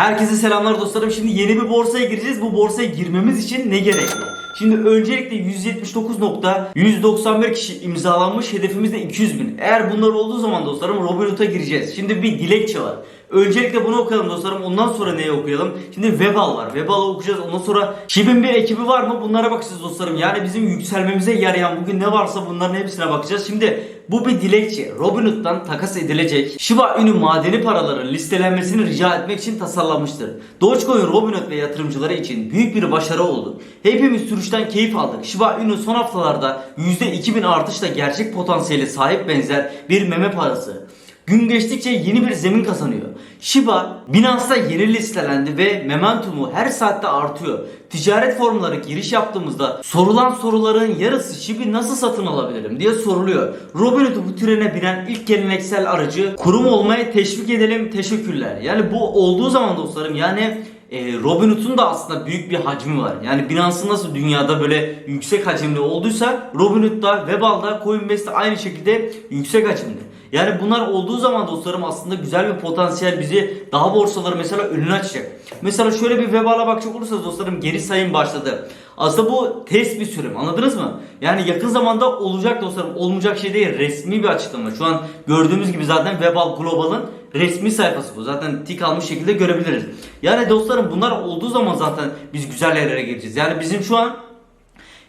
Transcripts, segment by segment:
Herkese selamlar dostlarım. Şimdi yeni bir borsaya gireceğiz. Bu borsaya girmemiz için ne gerekli? Şimdi öncelikle 179.191 kişi imzalanmış. Hedefimiz de 200 bin. Eğer bunlar olduğu zaman dostlarım Robinhood'a gireceğiz. Şimdi bir dilekçe var. Öncelikle bunu okuyalım dostlarım. Ondan sonra neyi okuyalım? Şimdi Webal var. Webal'ı okuyacağız. Ondan sonra Şib'in bir ekibi var mı? Bunlara bakacağız dostlarım. Yani bizim yükselmemize yarayan bugün ne varsa bunların hepsine bakacağız. Şimdi bu bir dilekçe. Robinhood'dan takas edilecek Shiba Inu madeni paraların listelenmesini rica etmek için tasarlanmıştır. Dogecoin Robinhood ve yatırımcıları için büyük bir başarı oldu. Hepimiz sürüşten keyif aldık. Shiba Inu son haftalarda %2000 artışla gerçek potansiyele sahip benzer bir meme parası. Gün geçtikçe yeni bir zemin kazanıyor. Shiba Binance'da yeni listelendi ve momentumu her saatte artıyor. Ticaret formları giriş yaptığımızda sorulan soruların yarısı Shiba nasıl satın alabilirim diye soruluyor. Robinhood bu trene binen ilk geleneksel aracı kurum olmaya teşvik edelim teşekkürler. Yani bu olduğu zaman dostlarım yani e, Robinhood'un da aslında büyük bir hacmi var. Yani Binance'ın nasıl dünyada böyle yüksek hacimli olduysa Robinhood'da, Webal'da, Coinbase'de aynı şekilde yüksek hacimli. Yani bunlar olduğu zaman dostlarım aslında güzel bir potansiyel bizi daha borsaları mesela önüne açacak. Mesela şöyle bir Webal'a bakacak olursanız dostlarım geri sayım başladı. Aslında bu test bir sürüm anladınız mı? Yani yakın zamanda olacak dostlarım olmayacak şey değil resmi bir açıklama. Şu an gördüğümüz gibi zaten Webal Global'ın resmi sayfası bu. Zaten tik almış şekilde görebiliriz. Yani dostlarım bunlar olduğu zaman zaten biz güzel yerlere gireceğiz. Yani bizim şu an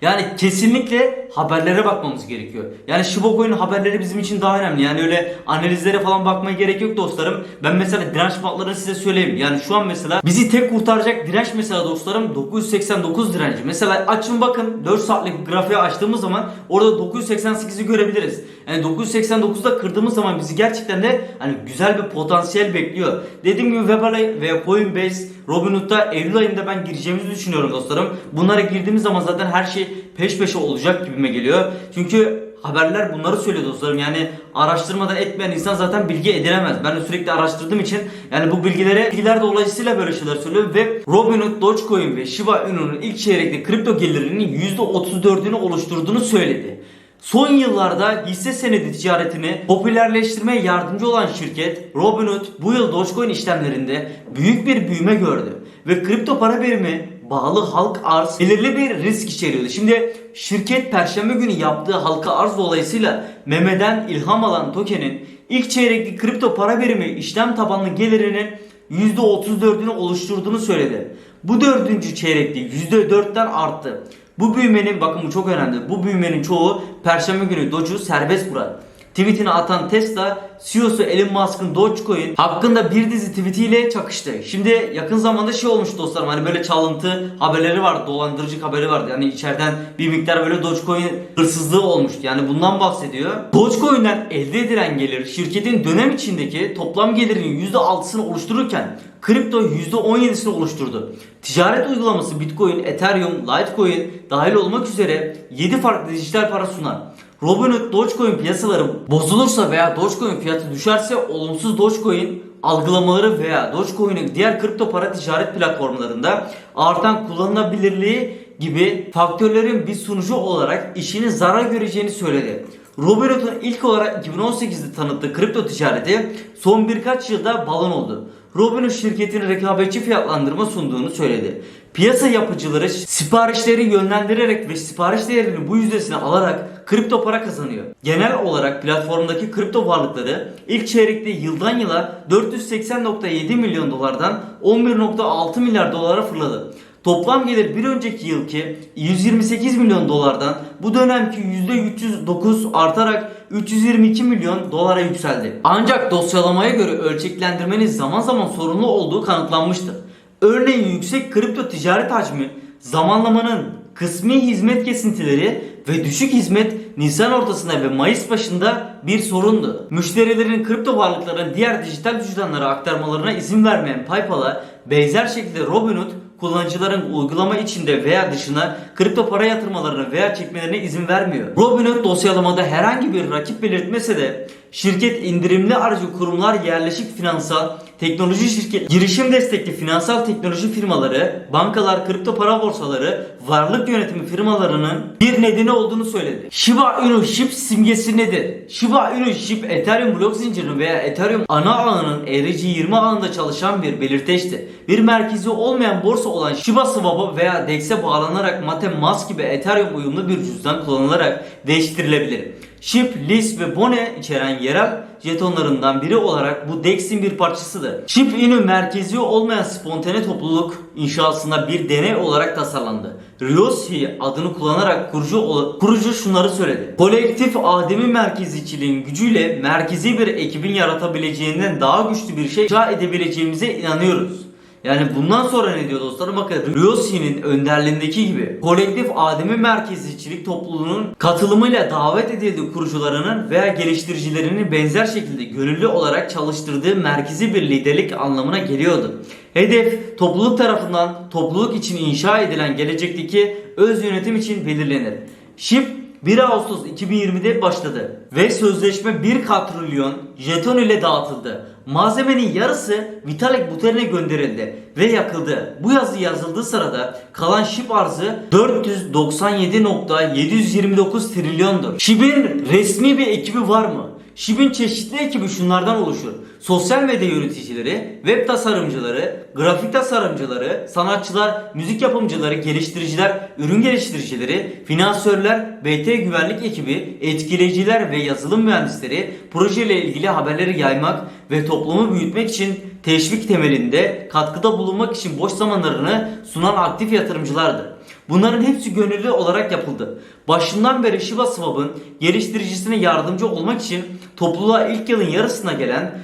yani kesinlikle haberlere bakmamız gerekiyor. Yani Shiba Coin haberleri bizim için daha önemli. Yani öyle analizlere falan bakmaya gerek yok dostlarım. Ben mesela direnç bantlarını size söyleyeyim. Yani şu an mesela bizi tek kurtaracak direnç mesela dostlarım 989 direnci. Mesela açın bakın 4 saatlik grafiği açtığımız zaman orada 988'i görebiliriz. Yani 989'da kırdığımız zaman bizi gerçekten de hani güzel bir potansiyel bekliyor. Dediğim gibi Webal'a ve Coinbase, Robinhood'da Eylül ayında ben gireceğimizi düşünüyorum dostlarım. Bunlara girdiğimiz zaman zaten her şey peş peşe olacak gibime geliyor. Çünkü haberler bunları söylüyor dostlarım. Yani araştırmadan etmeyen insan zaten bilgi edinemez. Ben de sürekli araştırdığım için yani bu bilgilere bilgiler dolayısıyla böyle şeyler söylüyorum ve Robinhood, Dogecoin ve Shiba Inu'nun ilk çeyrekte kripto gelirinin %34'ünü oluşturduğunu söyledi. Son yıllarda hisse senedi ticaretini popülerleştirmeye yardımcı olan şirket Robinhood bu yıl Dogecoin işlemlerinde büyük bir büyüme gördü ve kripto para birimi bağlı halk arz belirli bir risk içeriyordu. Şimdi şirket perşembe günü yaptığı halka arz dolayısıyla memeden ilham alan tokenin ilk çeyrekli kripto para birimi işlem tabanlı gelirinin %34'ünü oluşturduğunu söyledi. Bu dördüncü çeyrekte %4'ten arttı. Bu büyümenin bakın bu çok önemli. Bu büyümenin çoğu perşembe günü Doge'u serbest bıraktı. Tweetini atan Tesla CEO'su Elon Musk'ın Dogecoin hakkında bir dizi tweetiyle çakıştı. Şimdi yakın zamanda şey olmuş dostlarım hani böyle çalıntı haberleri vardı, dolandırıcı haberi vardı. Yani içeriden bir miktar böyle Dogecoin hırsızlığı olmuştu. Yani bundan bahsediyor. Dogecoin'den elde edilen gelir şirketin dönem içindeki toplam gelirinin %6'sını oluştururken kripto %17'sini oluşturdu. Ticaret uygulaması Bitcoin, Ethereum, Litecoin dahil olmak üzere 7 farklı dijital para sunar. Robinhood Dogecoin piyasaları bozulursa veya Dogecoin fiyatı düşerse olumsuz Dogecoin algılamaları veya Dogecoin'in diğer kripto para ticaret platformlarında artan kullanılabilirliği gibi faktörlerin bir sonucu olarak işinin zarar göreceğini söyledi. Robinhood'un ilk olarak 2018'de tanıttığı kripto ticareti son birkaç yılda balon oldu. Robinhood şirketinin rekabetçi fiyatlandırma sunduğunu söyledi. Piyasa yapıcıları siparişleri yönlendirerek ve sipariş değerini bu yüzdesine alarak kripto para kazanıyor. Genel olarak platformdaki kripto varlıkları ilk çeyrekte yıldan yıla 480.7 milyon dolardan 11.6 milyar dolara fırladı. Toplam gelir bir önceki yılki 128 milyon dolardan bu dönemki %309 artarak 322 milyon dolara yükseldi. Ancak dosyalamaya göre ölçeklendirmenin zaman zaman sorunlu olduğu kanıtlanmıştır. Örneğin yüksek kripto ticaret hacmi, zamanlamanın kısmi hizmet kesintileri ve düşük hizmet Nisan ortasında ve Mayıs başında bir sorundu. Müşterilerin kripto varlıkların diğer dijital cüzdanlara aktarmalarına izin vermeyen PayPal'a benzer şekilde Robinhood kullanıcıların uygulama içinde veya dışına kripto para yatırmalarına veya çekmelerine izin vermiyor. Robinhood dosyalamada herhangi bir rakip belirtmese de şirket indirimli aracı kurumlar, yerleşik finansal, teknoloji şirket, girişim destekli finansal teknoloji firmaları, bankalar, kripto para borsaları, varlık yönetimi firmalarının bir nedeni olduğunu söyledi. Shiba Inu SHIB simgesi nedir? Shiba Inu SHIB Ethereum blok zincirinin veya Ethereum ana ağının ERC20 ağında çalışan bir belirteçti. Bir merkezi olmayan borsa olan Shiba Swap'a veya DEX'e bağlanarak MateMask gibi Ethereum uyumlu bir cüzdan kullanılarak değiştirilebilir. SHIB, LIS ve BONE içeren yerel jetonlarından biri olarak bu DEX'in bir parçasıdır. SHIB Inu merkezi olmayan spontane topluluk inşasında bir deney olarak tasarlandı. Ryoshi adını kullanarak kurucu, kurucu şunları söyledi. Kolektif ademi merkeziciliğin gücüyle merkezi bir ekibin yaratabileceğinden daha güçlü bir şey inşa edebileceğimize inanıyoruz. Yani bundan sonra ne diyor dostlarım? Bakın Ryoshi'nin önderliğindeki gibi kolektif ademi merkezcilik topluluğunun katılımıyla davet edildiği kurucularının veya geliştiricilerinin benzer şekilde gönüllü olarak çalıştırdığı merkezi bir liderlik anlamına geliyordu. Hedef topluluk tarafından topluluk için inşa edilen gelecekteki öz yönetim için belirlenir. SHIB 1 Ağustos 2020'de başladı ve sözleşme 1 katrilyon jeton ile dağıtıldı. Malzemenin yarısı Vitalik Buterin'e gönderildi ve yakıldı. Bu yazı yazıldığı sırada kalan SHIB arzı 497.729 trilyondur. SHIB'in resmi bir ekibi var mı? SHIB'in çeşitli ekibi şunlardan oluşur. Sosyal medya yöneticileri, web tasarımcıları, grafik tasarımcıları, sanatçılar, müzik yapımcıları, geliştiriciler, ürün geliştiricileri, finansörler, BT güvenlik ekibi, etkileyiciler ve yazılım mühendisleri projeyle ilgili haberleri yaymak ve toplumu büyütmek için teşvik temelinde katkıda bulunmak için boş zamanlarını sunan aktif yatırımcılardır. Bunların hepsi gönüllü olarak yapıldı. Başından beri Shiba Swap'ın geliştiricisine yardımcı olmak için topluluğa ilk yılın yarısına gelen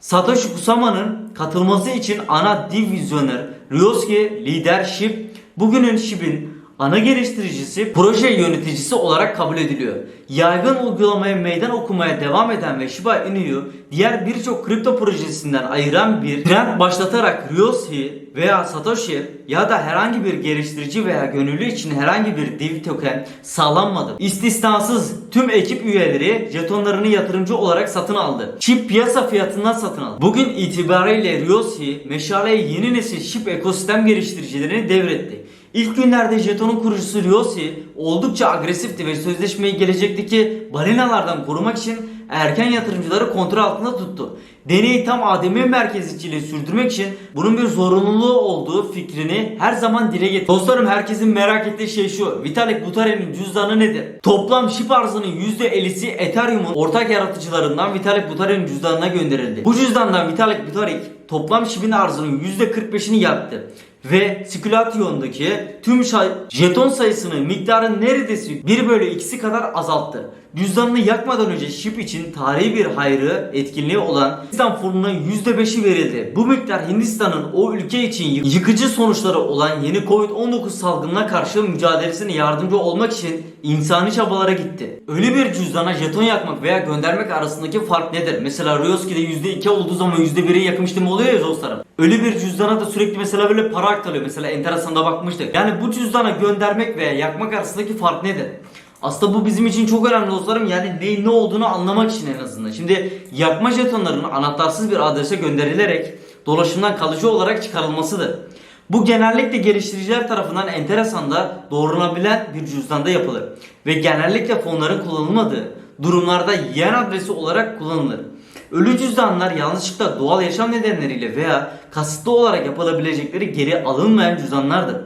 Satoshi Kusama'nın katılması için ana divizyoner Ryosuke Leadership bugünün SHIB'in ana geliştiricisi, proje yöneticisi olarak kabul ediliyor. Yaygın uygulamaya meydan okumaya devam eden ve Shiba Inu'yu diğer birçok kripto projesinden ayıran bir trend başlatarak Ryosuke veya Satoshi ya da herhangi bir geliştirici veya gönüllü için herhangi bir div token sağlanmadı. İstisnasız tüm ekip üyeleri jetonlarını yatırımcı olarak satın aldı. Chip piyasa fiyatından satın aldı. Bugün itibariyle Ryosuke meşaleye yeni nesil chip ekosistem geliştiricilerini devretti. İlk günlerde jetonun kurucusu Ryosi oldukça agresifti ve sözleşmeyi gelecekteki balinalardan korumak için erken yatırımcıları kontrol altında tuttu. Deneyi tam ademi merkezciliği sürdürmek için bunun bir zorunluluğu olduğu fikrini her zaman dile getirdi. Dostlarım herkesin merak ettiği şey şu. Vitalik Buterin'in cüzdanı nedir? Toplam şip arzının %50'si Ethereum'un ortak yaratıcılarından Vitalik Buterin'in cüzdanına gönderildi. Bu cüzdandan Vitalik Buterin toplam şibin arzının %45'ini yaptı ve Spekülasyondaki tüm jeton sayısının miktarı neredeyse 1 bölü 2'si kadar azalttı. Cüzdanını yakmadan önce şip için tarihi bir hayrı etkinliği olan Hindistan fırınına %5'i verildi. Bu miktar Hindistan'ın o ülke için yı- yıkıcı sonuçları olan yeni Covid-19 salgınına karşı mücadelesine yardımcı olmak için insani çabalara gitti. Öyle bir cüzdana jeton yakmak veya göndermek arasındaki fark nedir? Mesela Ryoski'de %2 olduğu zaman %1'e yakmıştım oluyor ya dostlarım. Öyle bir cüzdana da sürekli mesela böyle para aktarıyor. Mesela enteresan da bakmıştık. Yani bu cüzdana göndermek veya yakmak arasındaki fark nedir? Aslında bu bizim için çok önemli dostlarım. Yani neyin ne olduğunu anlamak için en azından. Şimdi yakma jetonlarının anahtarsız bir adrese gönderilerek dolaşımdan kalıcı olarak çıkarılmasıdır. Bu genellikle geliştiriciler tarafından enteresan da doğrulanabilen bir cüzdanda yapılır. Ve genellikle fonların kullanılmadığı durumlarda yen adresi olarak kullanılır. Ölü cüzdanlar yanlışlıkla doğal yaşam nedenleriyle veya kasıtlı olarak yapılabilecekleri geri alınmayan cüzdanlardır.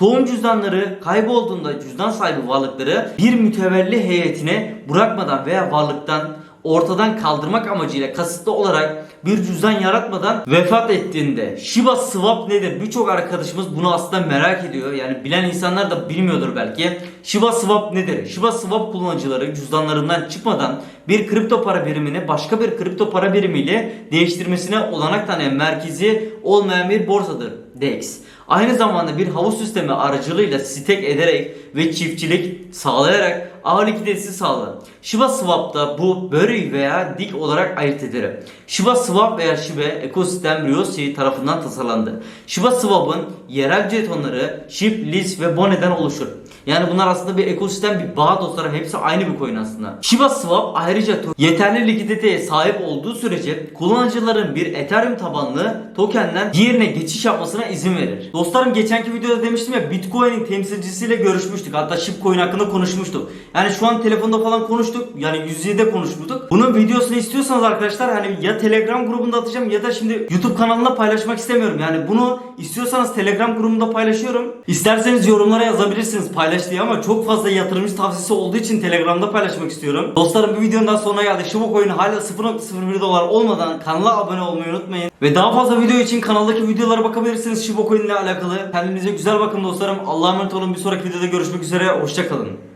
Tohum cüzdanları kaybolduğunda cüzdan sahibi varlıkları bir mütevelli heyetine bırakmadan veya varlıktan ortadan kaldırmak amacıyla kasıtlı olarak bir cüzdan yaratmadan vefat ettiğinde Shiba Swap nedir? Birçok arkadaşımız bunu aslında merak ediyor. Yani bilen insanlar da bilmiyordur belki. Shiba Swap nedir? Shiba Swap kullanıcıları cüzdanlarından çıkmadan bir kripto para birimini başka bir kripto para birimiyle değiştirmesine olanak tanıyan merkezi olmayan bir borsadır DEX. Aynı zamanda bir havuz sistemi aracılığıyla stek ederek ve çiftçilik sağlayarak ağır likiditesi sağlar. Shiba Swap'ta bu börü veya dik olarak ayırt edilir. Shiba Swap veya Shiba ekosistem Ryosi tarafından tasarlandı. Shiba Swap'ın yerel jetonları SHIB, LIS ve BONE'den oluşur. Yani bunlar aslında bir ekosistem, bir bağ dostlarım. Hepsi aynı bir coin aslında. Shiba Swap ayrıca yeterli likiditeye sahip olduğu sürece kullanıcıların bir Ethereum tabanlı tokenden diğerine geçiş yapmasına izin verir. Dostlarım geçenki videoda demiştim ya Bitcoin'in temsilcisiyle görüşmüştük. Hatta Shibcoin hakkında konuşmuştuk. Yani şu an telefonda falan konuştuk. Yani yüz yüze konuşmuştuk. Bunun videosunu istiyorsanız arkadaşlar hani ya Telegram grubunda atacağım ya da şimdi YouTube kanalında paylaşmak istemiyorum. Yani bunu istiyorsanız Telegram grubunda paylaşıyorum. İsterseniz yorumlara yazabilirsiniz paylaş diye ama çok fazla yatırımcı tavsiyesi olduğu için Telegram'da paylaşmak istiyorum. Dostlarım bu videonun daha sonuna geldik. Shiba Coin hala 0.01 dolar olmadan kanala abone olmayı unutmayın. Ve daha fazla video için kanaldaki videolara bakabilirsiniz Shiba Coin ile alakalı. Kendinize güzel bakın dostlarım. Allah'a emanet olun. Bir sonraki videoda görüşmek üzere. Hoşçakalın.